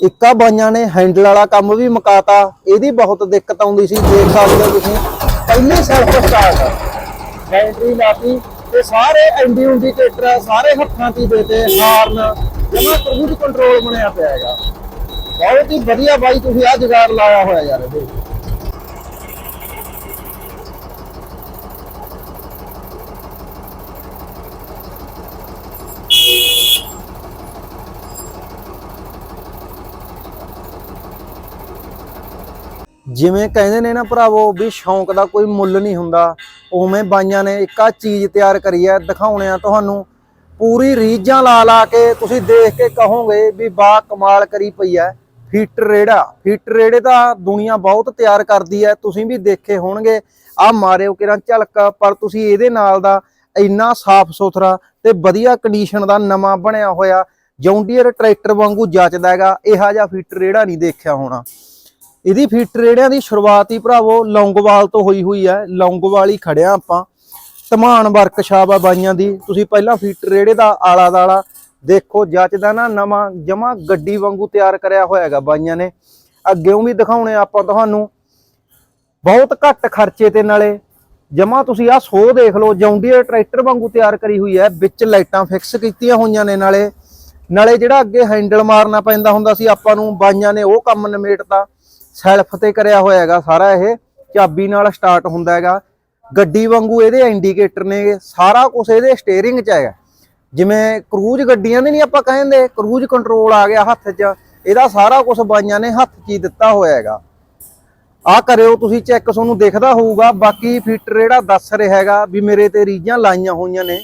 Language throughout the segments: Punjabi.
ਇੱਕ ਬਾਈਆਂ ਨੇ ਹੈਂਡਲ ਵਾਲਾ ਕੰਮ ਵੀ ਮੁਕਾਤਾ, ਇਹਦੀ ਬਹੁਤ ਦਿੱਕਤ ਆਉਂਦੀ ਸੀ, ਦੇਖ ਸਕਦੇ ਹੋ ਤੁਸੀਂ। ਪਹਿਲੀ ਸੈਲਫ ਸਟਾਰਟ ਬੈਟਰੀ ਲਾਤੀ ਤੇ ਸਾਰੇ ਐਂਡੀ ਇੰਡੀਕੇਟਰ ਸਾਰੇ ਹੱਥਾਂ 'ਤੇ ਦੇਤੇ ਹਾਰਨ, ਜਮਾ ਕਰੂਜ਼ ਕੰਟਰੋਲ ਬਣਿਆ ਪਿਆ ਹੈਗਾ। ਬਹੁਤ ਹੀ ਵਧੀਆ ਬਾਈ, ਤੁਸੀਂ ਆ ਜੁਗਾੜ ਲਾਇਆ ਹੋਇਆ ਯਾਰ ਇਹਦੇ ਜਿਵੇਂ ਕਹਿੰਦੇ ਨੇ ਨਾ ਭਰਾਵੋ ਵੀ ਸ਼ੌਂਕ ਦਾ ਕੋਈ ਮੁੱਲ ਨਹੀਂ ਹੁੰਦਾ, ਉਵੇਂ ਬਾਈਆਂ ਨੇ ਇੱਕ ਆ ਚੀਜ਼ ਤਿਆਰ ਕਰੀ ਹੈ, ਦਿਖਾਉਣੇ ਆ ਤੁਹਾਨੂੰ। ਪੂਰੀ ਰੀਝਾਂ ਲਾ ਲਾ ਕੇ ਤੁਸੀਂ ਦੇਖ ਕੇ ਕਹੋਗੇ ਵੀ ਬਾ ਕਮਾਲ ਕਰੀ ਪਈ ਹੈ। ਫੀਟਰ ਰੇੜਾ ਫੀਟਰ ਰੇੜੇ ਤਾਂ ਦੁਨੀਆ ਬਹੁਤ ਤਿਆਰ ਕਰਦੀ ਹੈ, ਤੁਸੀਂ ਵੀ ਦੇਖੇ ਹੋਣਗੇ। ਆ ਮਾਰਿਓ ਕਿਰਾਂ ਝਲਕ, ਪਰ ਤੁਸੀਂ ਇਹਦੇ ਨਾਲ ਦਾ ਇੰਨਾ ਸਾਫ਼ ਸੁਥਰਾ ਤੇ ਵਧੀਆ ਕੰਡੀਸ਼ਨ ਦਾ ਨਵਾਂ ਬਣਿਆ ਹੋਇਆ ਜੌਂਡੀਅਰ ਟਰੈਕਟਰ ਵਾਂਗੂ ਜੱਚਦਾ ਹੈਗਾ, ਇਹੋ ਜਿਹਾ ਫੀਟਰ ਰੇੜਾ ਨਹੀਂ ਦੇਖਿਆ ਹੋਣਾ। ਇਹਦੀ ਫੀਟਰ ਰੇੜਿਆਂ ਦੀ ਸ਼ੁਰੂਆਤ ਹੀ ਭਰਾਵੋ ਲੌਂਗੋਵਾਲ ਤੋਂ ਹੋਈ ਹੋਈ ਹੈ। ਲੌਂਗੋਵਾਲ ਹੀ ਖੜਿਆ ਆਪਾਂ। ਧਮਾਨ ਵਰਕਸ਼ਾਪ ਆ ਬਾਈਆਂ ਦੀ। ਤੁਸੀਂ ਪਹਿਲਾਂ ਫੀਟਰ ਰੇੜੇ ਦਾ ਆਲਾ ਦਾਲਾ ਦੇਖੋ ਜੱਚਦਾ ਨਾ ਨਵਾਂ ਜਮਾ ਗੱਡੀ ਵਾਂਗੂ ਤਿਆਰ ਕਰਿਆ ਹੋਇਆ ਹੈਗਾ ਬਾਈਆਂ ਨੇ। ਅੱਗੇੋਂ ਵੀ ਦਿਖਾਉਣੇ ਆਪਾਂ ਤੁਹਾਨੂੰ। ਬਹੁਤ ਘੱਟ ਖਰਚੇ ਤੇ ਨਾਲੇ ਜਮਾ ਤੁਸੀਂ ਆ ਸੋ ਦੇਖ ਲਓ, ਜੌਂਡੀਅਰ ਟਰੈਕਟਰ ਵਾਂਗੂ ਤਿਆਰ ਕਰੀ ਹੋਈ ਹੈ। ਵਿੱਚ ਲਾਈਟਾਂ ਫਿਕਸ ਕੀਤੀਆਂ ਹੋਈਆਂ ਨੇ ਨਾਲੇ। ਨਾਲੇ ਜਿਹੜਾ ਅੱਗੇ ਹੈਂਡਲ ਮਾਰਨਾ ਪੈਂਦਾ ਹੁੰਦਾ ਸੀ ਆਪਾਂ ਨੂੰ, ਬਾਈਆਂ ਨੇ ਉਹ ਕੰਮ ਨਿਮੇੜਤਾ। ਸੈਲਫ ਤੇ ਕਰਿਆ ਹੋਇਆ ਹੈਗਾ ਸਾਰਾ ਇਹ, ਚਾਬੀ ਨਾਲ ਸਟਾਰਟ ਹੁੰਦਾ ਹੈਗਾ। ਗੱਡੀ ਵਾਂਗੂ ਇਹਦੇ ਇੰਡੀਕੇਟਰ ਨੇ ਸਾਰਾ ਕੁਝ ਇਹਦੇ ਸਟੀਅਰਿੰਗ 'ਚ ਹੈਗਾ। ਜਿਵੇਂ ਕਰੂਜ਼ ਗੱਡੀਆਂ ਦੇ ਨਹੀਂ ਆਪਾਂ ਕਹਿੰਦੇ ਕਰੂਜ਼ ਕੰਟਰੋਲ ਆ ਗਿਆ ਹੱਥ 'ਚ, ਇਹਦਾ ਸਾਰਾ ਕੁਝ ਬਾਈਆਂ ਨੇ ਹੱਥ 'ਚ ਹੀ ਦਿੱਤਾ ਹੋਇਆ ਹੈਗਾ। ਆ ਕਰਿਓ, ਤੁਸੀਂ ਚੈੱਕ ਤੁਹਾਨੂੰ ਦਿਖਦਾ ਹੋਊਗਾ, ਬਾਕੀ ਫੀਟਰ ਜਿਹੜਾ ਦੱਸ ਰਿਹਾ ਹੈਗਾ ਵੀ ਮੇਰੇ ਤੇ ਰੀਜਾਂ ਲਾਈਆਂ ਹੋਈਆਂ ਨੇ।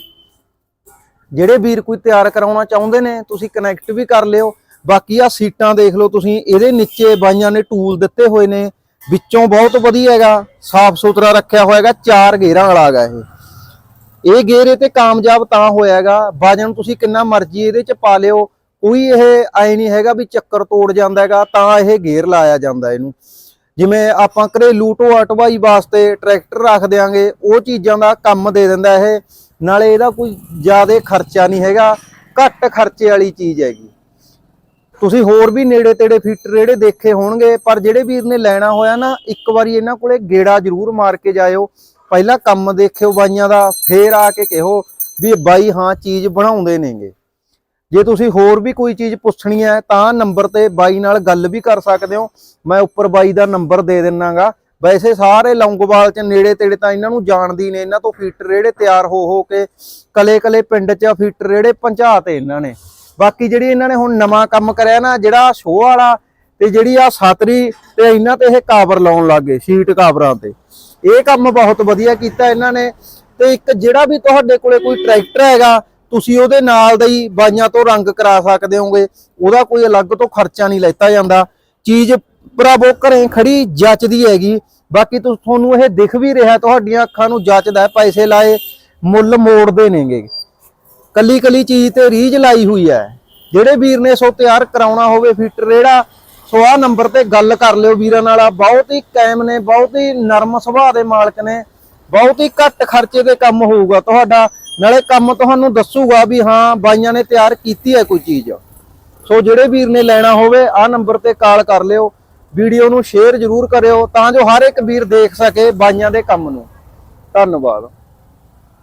ਜਿਹੜੇ ਵੀਰ ਕੋਈ ਤਿਆਰ ਕਰਾਉਣਾ ਚਾਹੁੰਦੇ ਨੇ, ਤੁਸੀਂ ਕਨੈਕਟ ਵੀ ਕਰ ਲਿਓ। ਬਾਕੀ ਆ ਸੀਟਾਂ ਦੇਖ ਲਓ ਤੁਸੀਂ, ਇਹਦੇ ਨੀਚੇ ਬਾਈਆਂ ਨੇ ਟੂਲ ਦਿੱਤੇ ਹੋਏ ਨੇ, ਵਿੱਚੋਂ ਬਹੁਤ ਵਧੀਆ ਹੈਗਾ, ਸਾਫ਼ ਸੁਥਰਾ ਰੱਖਿਆ ਹੋਇਆ ਹੈਗਾ, ਚਾਰ ਗੇਅਰਾਂ ਵਾਲਾ ਹੈਗਾ ਇਹ। ਇਹ ਗੇਅਰ ਇਹ ਤੇ ਕਾਮਯਾਬ ਤਾਂ ਹੋਇਆ ਹੈਗਾ ਵਜਨ ਤੁਸੀਂ ਕਿੰਨਾ ਮਰਜ਼ੀ ਇਹਦੇ ਚ ਪਾ ਲਿਓ, ਕੋਈ ਇਹ ਐ ਨਹੀਂ ਹੈਗਾ ਵੀ ਚੱਕਰ ਤੋੜ ਜਾਂਦਾ ਹੈਗਾ, ਤਾਂ ਇਹ ਗੇਅਰ ਲਾਇਆ ਜਾਂਦਾ ਇਹਨੂੰ। ਜਿਵੇਂ ਆਪਾਂ ਘਰੇਲੂ ਢੋਆ ਢਵਾਈ ਵਾਸਤੇ ਟਰੈਕਟਰ ਰੱਖ ਦਿਆਂਗੇ, ਉਹ ਚੀਜ਼ਾਂ ਦਾ ਕੰਮ ਦੇ ਦਿੰਦਾ ਇਹ, ਨਾਲੇ ਇਹਦਾ ਕੋਈ ਜ਼ਿਆਦਾ ਖਰਚਾ ਨਹੀਂ ਹੈਗਾ, ਘੱਟ ਖਰਚੇ ਵਾਲੀ ਚੀਜ਼ ਹੈਗੀ। ਤੁਸੀਂ ਹੋਰ ਵੀ ਨੇੜੇ ਤੇੜੇ ਫੀਟਰ ਜਿਹੜੇ ਦੇਖੇ ਹੋਣਗੇ, ਪਰ ਜਿਹੜੇ ਵੀਰ ਨੇ ਲੈਣਾ ਹੋਇਆ ਨਾ, ਇੱਕ ਵਾਰੀ ਇਹਨਾਂ ਕੋਲੇ ਗੇੜਾ ਜ਼ਰੂਰ ਮਾਰ ਕੇ ਜਾਇਓ। ਪਹਿਲਾਂ ਕੰਮ ਦੇਖਿਓ ਬਾਈਆਂ ਦਾ, ਫੇਰ ਆ ਕੇ ਕਹੋ ਵੀ ਬਾਈ ਹਾਂ ਚੀਜ਼ ਬਣਾਉਂਦੇ ਨੇਗੇ। ਜੇ ਤੁਸੀਂ ਹੋਰ ਵੀ ਕੋਈ ਚੀਜ਼ ਪੁੱਛਣੀ ਹੈ, ਤਾਂ ਨੰਬਰ ਤੇ ਬਾਈ ਨਾਲ ਗੱਲ ਵੀ ਕਰ ਸਕਦੇ ਹੋ। ਮੈਂ ਉੱਪਰ ਬਾਈ ਦਾ ਨੰਬਰ ਦੇ ਦਿੰਨਾਗਾ। ਵੈਸੇ ਸਾਰੇ ਲੌਂਗੋਵਾਲ ਚ ਨੇੜੇ ਤੇੜੇ ਤਾਂ ਇਹਨਾਂ ਨੂੰ ਜਾਣਦੀ ਨੇ, ਇਹਨਾਂ ਤੋਂ ਫੀਟਰ ਜਿਹੜੇ ਤਿਆਰ ਹੋ ਹੋ ਕੇ ਕਲੇ ਕਲੇ ਪਿੰਡ ਚ ਫੀਟਰ ਜਿਹੜੇ ਪਹੁੰਚਾਤੇ ਇਹਨਾਂ ਨੇ। ਬਾਕੀ ਜਿਹੜੀ ਇਹਨਾਂ ਨੇ ਹੁਣ ਨਵਾਂ ਕੰਮ ਕਰਿਆ ਨਾ, ਜਿਹੜਾ ਸ਼ੋਅ ਵਾਲਾ ਤੇ ਜਿਹੜੀ ਆ ਸਾਤਰੀ ਤੇ ਇਹਨਾਂ ਤੇ ਇਹ ਕਾਵਰ ਲਾਉਣ ਲੱਗੇ ਸ਼ੀਟ ਕਾਵਰਾਂ ਤੇ। ਇਹ ਕੰਮ ਬਹੁਤ ਵਧੀਆ ਕੀਤਾ ਇਹਨਾਂ ਨੇ ਤੇ ਇੱਕ ਜਿਹੜਾ ਵੀ ਤੁਹਾਡੇ ਕੋਲੇ ਕੋਈ ਟਰੈਕਟਰ ਹੈਗਾ, ਤੁਸੀਂ ਉਹਦੇ ਨਾਲ ਦਾ ਹੀ ਬਾਈਆਂ ਤੋਂ ਰੰਗ ਕਰਾ ਸਕਦੇ ਹੋਗੇ, ਉਹਦਾ ਕੋਈ ਅਲੱਗ ਤੋਂ ਖਰਚਾ ਨਹੀਂ ਲੈਤਾ ਜਾਂਦਾ। ਚੀਜ਼ ਭਰਾਵੋ, ਘਰੇ ਖੜੀ ਜੱਚਦੀ ਹੈਗੀ। ਬਾਕੀ ਤੁਹਾਨੂੰ ਇਹ ਦਿਖ ਵੀ ਰਿਹਾ, ਤੁਹਾਡੀਆਂ ਅੱਖਾਂ ਨੂੰ ਜੱਚਦਾ ਪੈਸੇ ਲਾਏ, ਮੁੱਲ ਮੋੜਦੇ ਨੇਗੇ। ਕੱਲੀ ਕੱਲੀ ਚੀਜ਼ ਤੇ ਰੀਝ ਲਾਈ ਹੋਈ ਹੈ। ਜਿਹੜੇ ਵੀਰ ਨੇ ਸੋ ਤਿਆਰ ਕਰਾਉਣਾ ਹੋਵੇ ਫੀਟਰ ਰੇੜਾ, ਸੋ ਆਹ ਨੰਬਰ ਤੇ ਗੱਲ ਕਰ ਲਿਓ ਵੀਰਾਂ ਨਾਲ। ਬਹੁਤ ਹੀ ਕਾਇਮ ਨੇ, ਬਹੁਤ ਹੀ ਨਰਮ ਸੁਭਾਅ ਦੇ ਮਾਲਕ ਨੇ। ਬਹੁਤ ਹੀ ਘੱਟ ਖਰਚੇ ਤੇ ਕੰਮ ਹੋਊਗਾ ਤੁਹਾਡਾ। ਨਾਲੇ ਕੰਮ ਤੁਹਾਨੂੰ ਦੱਸੂਗਾ ਵੀ ਹਾਂ, ਬਾਈਆਂ ਨੇ ਤਿਆਰ ਕੀਤੀ ਹੈ ਕੋਈ ਚੀਜ਼। ਸੋ ਜਿਹੜੇ ਵੀਰ ਨੇ ਲੈਣਾ ਹੋਵੇ, ਆਹ ਨੰਬਰ ਤੇ ਕਾਲ ਕਰ ਲਿਓ। ਵੀਡੀਓ ਨੂੰ ਸ਼ੇਅਰ ਜ਼ਰੂਰ ਕਰਿਓ ਤਾਂ ਜੋ ਹਰ ਇੱਕ ਵੀਰ ਦੇਖ ਸਕੇ ਬਾਈਆਂ ਦੇ ਕੰਮ ਨੂੰ। ਧੰਨਵਾਦ।